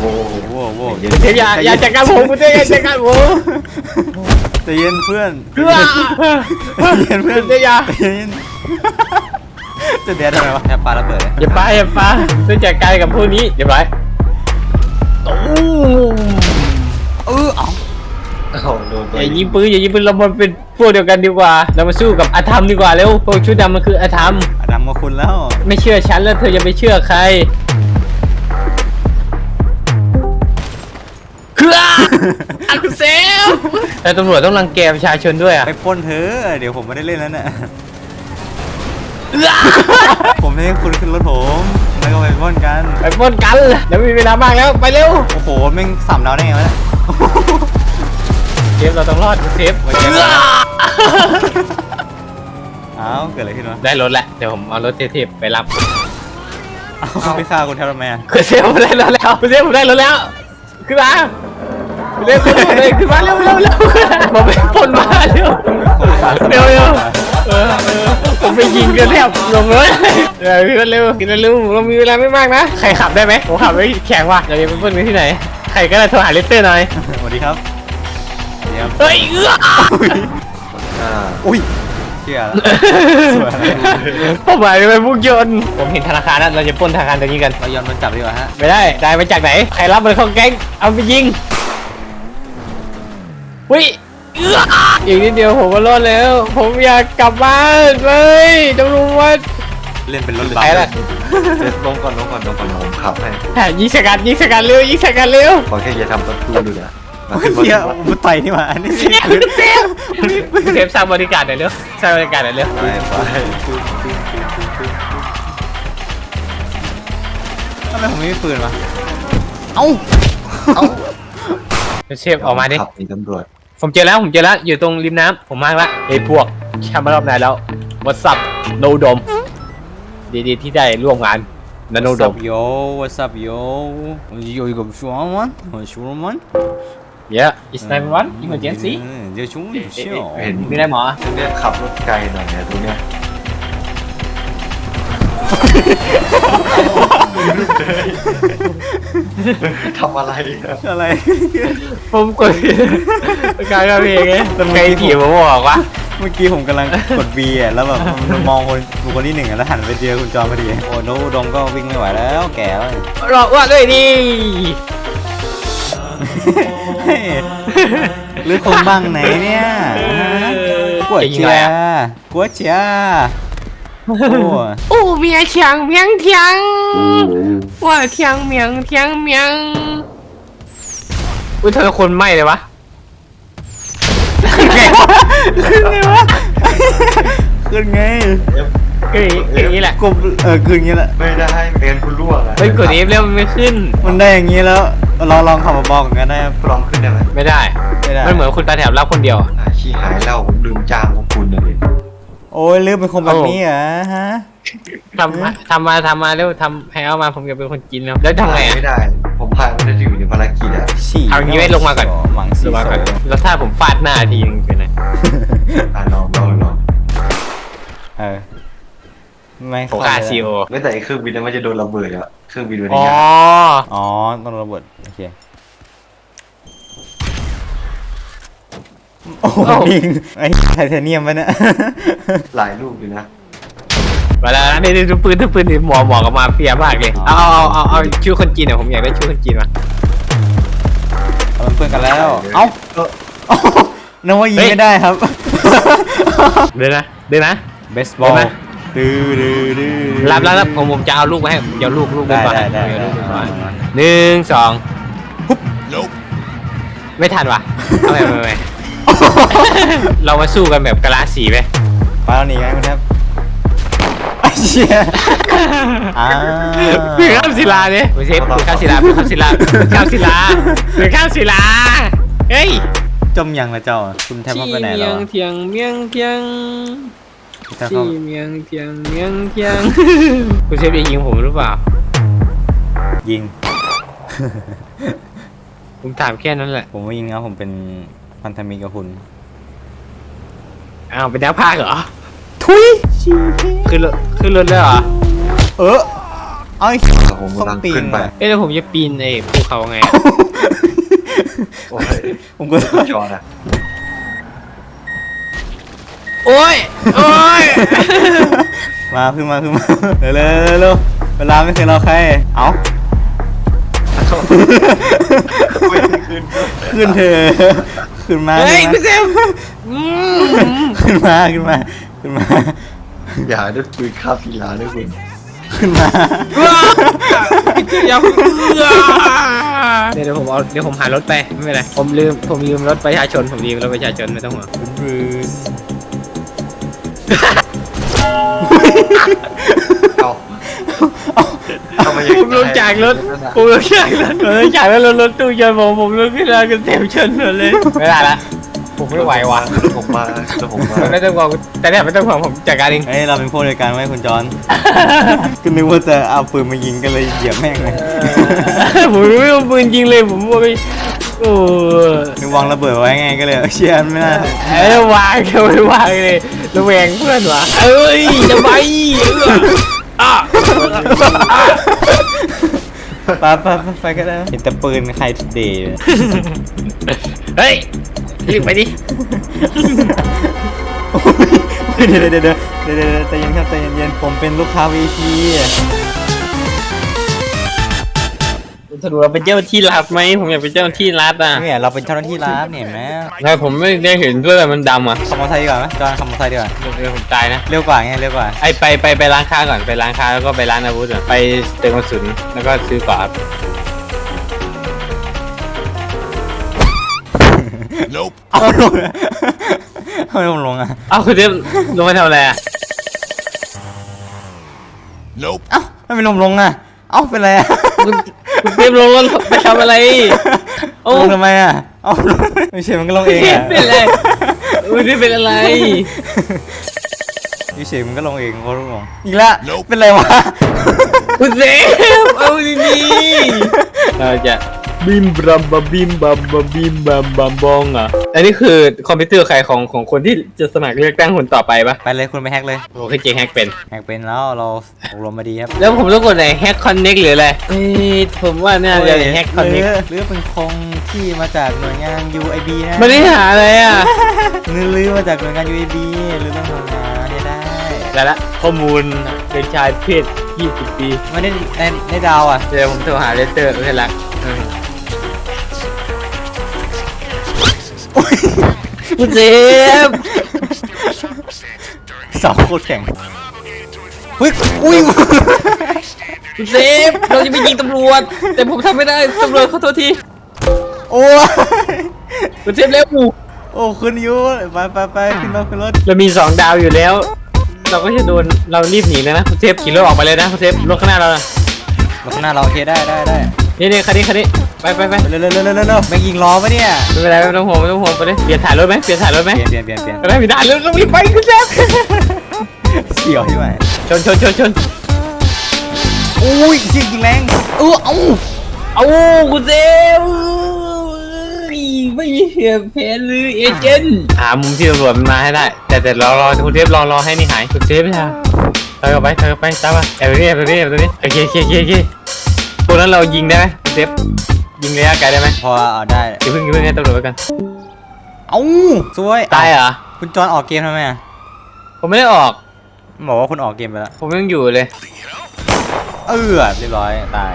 โว้โว้โว้โว้เย็นเดี๋ยวอย่าอย่าจัดการผมคุณเต้อย่าจัดการผมใจเย็นเพื่อนเพื่อใจเย็นเพื่อนเดี๋ยวอย่าใจเย็นจะเดียดทำไมวะแทบปลาระเบิดเลยอย่าไปอย่าไปต้องจัดการกับพวกนี้เดี๋ยวไปตู้มเออเอาเอาโดนอตัวย่ายิงปืนอย่ายิงปืนเรามันเป็นพวกเดียวกันดีกว่า เรามาสู้กับอาธรรมดีกว่าเร็วพวกชุดดำมันคืออาธรรมอดัมมาคุณแล้ว ไม่เชื่อฉันแล้วเธอจะไปเชื่อใคร ออันเซลแต่ตำรวจต้องรังแกประชาชนด้วยอะไปปล้นเธอะเดี๋ยวผมไม่ได้เล่นแล้วเนี่ยผมให้คุณขึ้นรถผมแล้วก็ไปปล้นกัน ไปปล้นกันเดี๋ยวมีเวลามากแล้วไปเร็วโอ้โหแม่งสามดาวได้ไงวะเนี่ยเซฟเราต้องรอดเซฟอ้าวเกิดอะไรขึ้นวะได้รถแล้วเดี๋ยวผมเอารถเทพๆไปรับอ้าวพี่ฆ่าคุณแทบทำไมอะคือเซฟผมได้รถแล้วคือเซฟผมได้รถแล้วขึ้นมา เร็วขึ้นมาเลยขึ้นมาเร็วเร็วเร็วผมไปปล้นมาเร็วเร็วเร็วเออเออผมไปยิงกันแทบลงเลยเร็วพี่เร็วกินเร็วเรามีเวลาไม่มากนะใครขับได้ไหมผมขับไม่แข็งว่ะเราจะไปปล้นกันที่ไหนใครก็ได้โทรหาเลตเตอร์หน่อยสวัสดีครับเฮ้ยเอื้ออุ้ยเชี่ยวสวยผมหมายไปพวกยนผมเห็นธนาคารนะเราจะปล้นธนาคารตรงนี้กันเรายอมโดนจับดีกว่าฮะไม่ได้ได้มาจากไหนใครรับมันเข้าแก๊งเอาไปยิง อื้ออีกนิดเดียวผมก็รอดแล้ว ผมอยากกลับบ้านเลยตำรวจ เล่นเป็นรถไปละ เดี๋ยวลงก่อนลงก่อนลงก่อนผมขับให้อะยิงสกัดยิงสกัดเร็วยิงสกัดเร็วขอแค่อย่าทำประตูดูนะมาเฮ้ขึ้ยนรถเฮียมันต่อยนี่หว่าอันนี้เซฟเซฟเซฟสร้างบริการหน่อยเร็วสร้างบริการหน่อยเร็วไปไปทำไมผมไม่มีปืนวะเอ้าเอ้าเซฟออกมาดิขับหนีตำรวจ ผมเจอแล้วผมเจอแล้วอยู่ตรงริมน้ำผมมากล้วไอ้พวกแค่มารอบไหนแล้ววัสับโนดม ดีๆที่ได้ร่วมงานนะโนดม up, yo? What's up, yo? Yo, you got sure man? Oh, sure man? เยอะ is nine one emergency Yeah, yeah, sure, เอ๊ะ sure. เห็นไม่ได้หมอ เนี่ยขับรถไกลหน่อยเนี่ยตรงเนี้ย ทำอะไรอะอะไร ผมกดกลายเป็นเพลงไงทำไงผีผมบอกว่าเมื่อกี้ผมกำลังกด B อะแล้วแบบมันมองคนบุคคลที่หนึ่งอะแล้วหันไปเจอคุณจอมพอดี โอ้โนดงก็วิ่งไม่ไหวแล้วแก่แล้วรอว่าด้วยดิเฮ้ยหรือคงบ้างไหนเนี่ยกวดเชียกวดเชีย โอ้โอ้เมียเถียงเมียงเถียงว่าเถียงเมียงเถียงเมียงอุ้ยเธอคนไหม้เลยวะขึ้นไงวะขึ้นไงวะขึ้นไงคือคืออย่างนี้แหละกบเออขึ้นอย่างนี้แหละไม่ได้ไม่งั้นคุณล่วงอะเฮ้ยกด F แล้วมันไม่ขึ้น มันได้อย่างนี้แล้วเราลองขับมาบอกกันได้ลองขึ้นได้ไหมไม่ได้ ไม่ได้ มันเหมือนคุณตาแถบรับคนเดียวอะอ่าขี้หายแล้วผมลืมจ้างของคุณเลยโอ้ยลืมเป็นคนแบบนี้เหรอฮะทำมาทำมาทำมาเร็วทำให้เอามาผมจะเป็นคนกินแล้วแล้วทำไงอะไม่ได้ ผมพามันจะอยู่ในภารกิจอะฉี่เอาอย่างนี้ไว้ลงมาก่อนหมังสีดูมาก่อนแล้วถ้าผมฟาดหน้าทีนึงเป็นไงอ่าลองลองลองเออไม่โอกาซีโอไม่แต่ไอ้เครื่องบินนั้นมันจะโดนระเบิดอะเครื่องบินมันอ๋อยากอ๋อต้องระเบิดโอเค โอ้โหยิงไอ้ไทเทเนียมไปเนี่ย หลายลูกอยู่นะ มาแล้วนี่ดูปืนดูปืนนี่หมอหมอกับมาเฟียมากเลยเอาเอาเอาเอาชื่อคนจีนอะผมอยากได้ชื่อคนจีนมาเราเป็นเพื่อนกันแล้ว เอ้าเอ้านึกว่ายิงเฮ้ย ไม่ได้ครับ เดี๋ยวนะเดี๋ยวนะ เบสบอลได้ไหม ดื้อดื้อดื้อรับแล้วรับผมผมจะเอาลูกมาให้ผมจะเอาลูกลูกได้ก่อนได้ได้เอาลูกก่อนได้หนึ่งสองไม่ทันว่ะเอาไปไปไป เรามาสู้กันแบบกะลาสีไปมาแล้วหนีไงคุณครับไอ้เชี่ยอ่าปืนข้ามศิลาเนี่ยไม่ใช่ปืนข้ามศิลาปืนข้ามศิลาปืนข้ามศิลาปืนข้ามศิลาเฮ้ยจมยังละเจ้า คุณแทบเข้าไปไหนเมีแล้ยวงอะเทียงเมียงเทียงแทบเข้าที่เมียงเทียงเมียงเทียงคุณเชฟจะยิงผมหรือเปล่า ยิง ผมถามแค่นั้นแหละ ผมไม่ยิงนะผมเป็น พันธมิตรกับคุณ อ้าวเป็นนักพากย์เหรอทุยขึ้นรถขึ้นรถแล้วเหรอเออเอ้ยผมต้องกำลังปีขึ้นนไปเอ้ยแล้วผมจะปีนไอ้ภูเขาไงอะโอ้ยผมก็จอนะโอ้ยโอ้ยมาขึ้นมาขึ้นมาเร็วเร็วเร็วเร็วเวลาไม่เคยรอใคร เอ้าไม่ได้ขึ้นขึ้นเถอะ ขึ้นมาเฮ้ยขึ้พี่นเซมามอืมขึ้นมาขึ้นมาขึ้นมา อย่าด้วยปืนฆ่าพีลาด้วยคุณขึ้นมาว้าวอย่าเดี๋ยวเดี๋ยวผมเอาเดี๋ยวผมหารถไปไม่เป็นไรผมลืมผมลืมรถประชาชนผมลืมรถประชาชนไม่ต้องห่วงรืน เอาทำไมผมลงจากรถผมลงจากรถผมลงจากรถรถรถตู้ยนต์ผมผมลงขึ้นแล้วก็เต็มชนหมดเลยไม่ได้ละผมไม่ไหวว่ะผมมาแล้วผมมาไม่ต้องห่วงแต่เนี่ยไม่ต้องห่วงผมจัดการเองเฮ้ยเราเป็นพวกเดียวกันไว้ยคุณจอนก็นึกว่าจะเอาปืนมายิงกันเลยเหยียบแม่งเลยผมไม่เอาปืนยิงเลยผมว่าไม่โอ้นึกวางระเบิดไว้ไงก็เลยเชียร์ไม่น่าเอ้ยวางก็ไม่วางเลยระแวงเพื่อนวะเอ้ยจะไปอะ ไปไปไปไปก็ได้เห็นแต่ปืนใครเดย์เฮ้ยรีบไปดิเดี๋ยวเดี๋ยวเดี๋ยวเดี๋ยวเดี๋ยวใจเย็นครับใจเย็นๆผมเป็นลูกค้า VIP สรุปเราเป็นเจ้าหน้าที่รัฐไหมผมอยากเป็นเจ้าหน้าที่รัฐอะเนี่ยเราเป็นเจ้าหน้าที่ร้านเนี่ยเห็นไหมแต่ผมไม่ได้เห็นด้วยแต่มันดำอะขับมอเตอร์ไซค์ดีกว่าไหมจอนขับมอเตอร์ไซค์ดีกว่าเดี๋ยวผมตายนะเร็วกว่าไงเร็วกว่าไอไปไปไปร้านค้าก่อนไปร้านค้าแล้วก็ไปร้านอาวุธก่อนไปเติมกระสุนแล้วก็ซื้อก่อนครับเอาลงทำไมผมลงอะเอ้าคุณเทพลงมาทำอะไรอะเอ้าทำไมลงลงอะเอ้าเป็นไรอะ คุณคุณเทพลงรถไปทำอะไร โอ้ลงทำไมอะเอ้าลงไม่ใช่มันก็ลงเองอะเป็นอะไรคุณเทพเป็นอะไรพี่เฉยมันก็ลงเองเขาลงอีกแล้วเป็นไรวะคุณเทพเอาดีๆเราจะ บิมบัมบัมบิมบัมบัมบิมบัมบัมบองอะ อันนี้คือคอมพิวเตอร์ใครของของคนที่จะสมัครเลือกตั้งคนต่อไปปะไปเลยคุณไปแฮกเลย โอ้คือเจงแฮกเป็น แฮกเป็นแล้วเราอบรมมาดีครับแล้วผมต้องกดไหนแฮกคอนเน็กหรืออะไรเอ้ยผมว่าน่าจะแฮกคอนหเน็รืกอหรือเป็นคงที่มาจากหน่วยงาน UIB นะไม่ได้หาอะไรอะหรือหรือมาจากหน่วยงาน UAB หรือต้องทำงานให้ได้แต่ละข้อมูลเป็นชายเพศ20 ปีไม่ได้ในในดาวอะเดี๋ยวผมโทรหาเลสเตอร์เพื่อนรัก คุณเจฟเสาโคตรแข็งเฮ้ยอุ้ยคุณเจฟเราจะไปยิงตำรวจ แต่ผมทำไม่ได้ตำรวจขอโทษทีโอ้ยคุณเจฟเร็วโอ้ขึ้นอยูไปไปไปขึ้นรถขึ้นรถเรามีสองดาวอยู่แล้ว เราก็จะโดนเรารีบหนีเลยนะคุณเจฟขี่รถออกไปเลยนะคุณเจฟรถข้างหน้าเราน่ะรถข้างหน้าเราโอเคได้ได้ได้ นี่นี่คันนี้คันนี้ไปไปไปเร็วเร็วเร็วเร็วเร็วแม่งยิงล้อปะเนี่ยไม่เป็นไรไม่ต้องห่วงไม่ต้องห่วงไปเลยเปลี่ยนถ่ายรถไหมเปลี่ยนถ่ายรถไหมเปลี่ยนเปลี่ยนเปลี่ยนเปลี่ยนก็ได้ไม่ได้เร็วต้องรีบไปคุณเจฟเสียวใช่ไหมชนชนชนชนอุ้ยยิงยิงแรงเออเอ้าเอาคุณเซฟไม่มีเสียแผนหรือเอเจนต์หามุมที่ตำรวจมันมาให้ได้ แต่แต่รอรอคุณเซฟรอรอให้นี่หายคุณเซฟไม่ทำเธอกลับไปเธอกลับไปตามมาแอบตรงนี้แอบตรงนี้แอบตรงนี้โอเคโอเคโอเค โอเคพวกนั้นเรายิงได้ไหมคุณเซฟยิงระยะไกลได้ไหมพอเอาได้อย่าเพิ่งอย่าเพิ่งให้ตำรวจไปกันเอ้าสวยตายเหรอคุณจอนออกเกมทำไมอะผมไม่ได้ออกบอกว่าคุณออกเกมไปแล้วผมยังอยู่เลย เออเรียบร้อยตาย